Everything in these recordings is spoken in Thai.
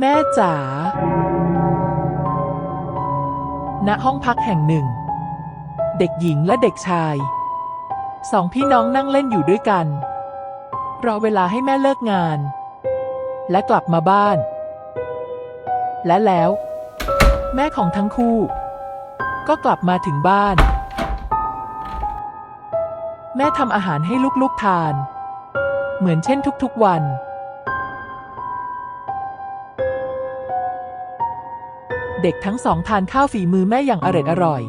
แม่จ๋า ณ ห้องพักแห่งหนึ่ง เด็กหญิงและเด็กชาย สองพี่น้องนั่งเล่นอยู่ด้วยกัน รอเวลาให้แม่เลิกงาน และกลับมาบ้าน และแล้ว แม่ของทั้งคู่ ก็กลับมาถึงบ้าน แม่ทำอาหารให้ลูกๆทาน เหมือนเช่นทุกๆวัน เด็กทั้งสองทานข้าวฝีมือแม่อย่างอร็ดอร่อย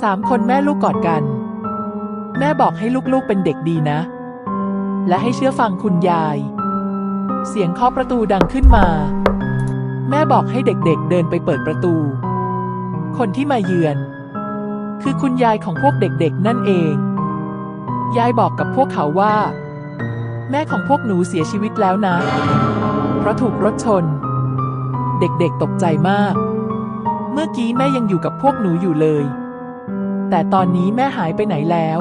สามคนแม่ลูกกอดกัน แม่บอกให้ลูกๆเป็นเด็กดีนะ และให้เชื่อฟังคุณยาย เสียงเคาะประตูดังขึ้นมา แม่บอกให้เด็กๆเดินไปเปิดประตู คนที่มาเยือน คือคุณยายของพวกเด็กๆ นั่นเอง ยายบอกกับพวกเขาว่า แม่ของพวกหนูเสียชีวิตแล้วนะ เพราะถูกรถชน เด็กๆตกใจมาก เมื่อกี้แม่ยังอยู่กับพวกหนูอยู่เลย แต่ตอนนี้แม่หายไปไหนแล้ว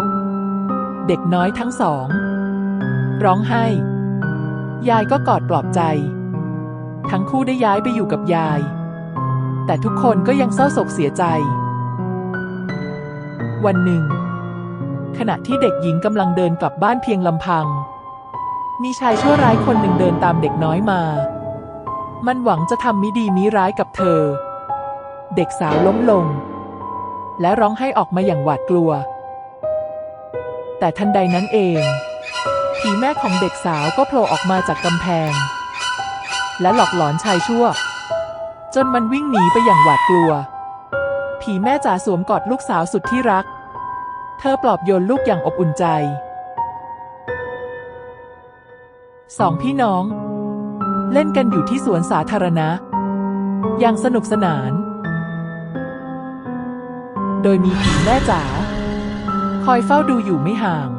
เด็กน้อยทั้งสอง ร้องไห้ ยายก็กอดปลอบใจ ทั้งคู่ได้ย้ายไปอยู่กับยาย แต่ทุกคนก็ยังเศร้าโศกเสียใจ วันหนึ่ง ขณะที่เด็กหญิงกำลังเดินกลับบ้านเพียงลำพัง มีชายชั่วร้ายคนหนึ่งเดินตามเด็กน้อยมา มันหวังจะทำมิดีมิร้ายกับเธอ เด็กสาวล้มลง และร้องไห้ออกมาอย่างหวาดกลัว แต่ทันใดนั้นเอง ผีแม่ของเด็กสาวก็โผล่ออกมาจากกำแพง และหลอกหลอนชายชั่ว จนมันวิ่งหนีไปอย่างหวาดกลัว ผีแม่จ๋าสวมกอดลูกสาวสุดที่รัก เธอปลอบโยนลูกอย่างอบอุ่นใจสองพี่น้อง เล่นกันอยู่ที่สวนสาธารณะ อย่างสนุกสนาน โดยมีผีแม่จ๋าคอยเฝ้าดูอยู่ไม่ห่าง